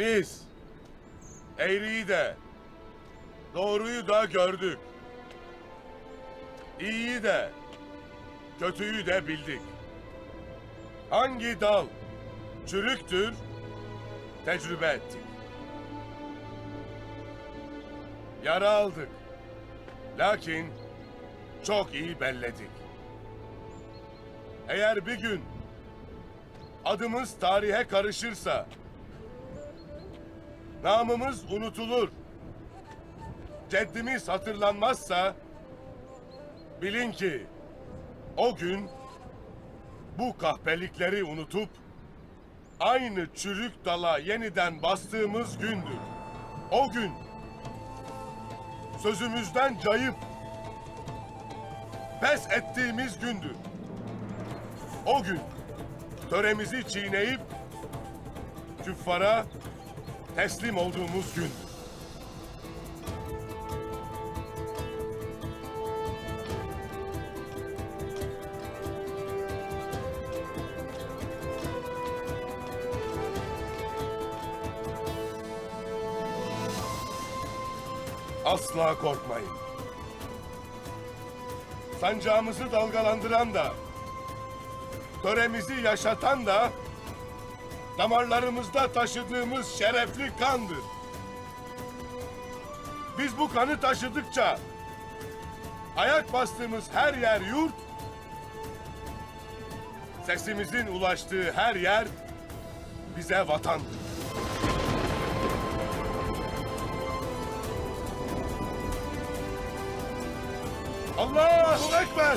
Biz eğriyi de doğruyu da gördük. İyiyi de kötüyü de bildik. Hangi dal çürüktür tecrübe ettik. Yara aldık. Lakin çok iyi belledik. Eğer bir gün adımız tarihe karışırsa, namımız unutulur, ceddimiz hatırlanmazsa, bilin ki o gün bu kahpelikleri unutup aynı çürük dala yeniden bastığımız gündür. O gün sözümüzden cayıp pes ettiğimiz gündür. O gün töremizi çiğneyip küffara teslim olduğumuz gündür. Asla korkmayın. Sancağımızı dalgalandıran da, töremizi yaşatan da, damarlarımızda taşıdığımız şerefli kandır. Biz bu kanı taşıdıkça, ayak bastığımız her yer yurt, sesimizin ulaştığı her yer bize vatandır. Allahu Ekber!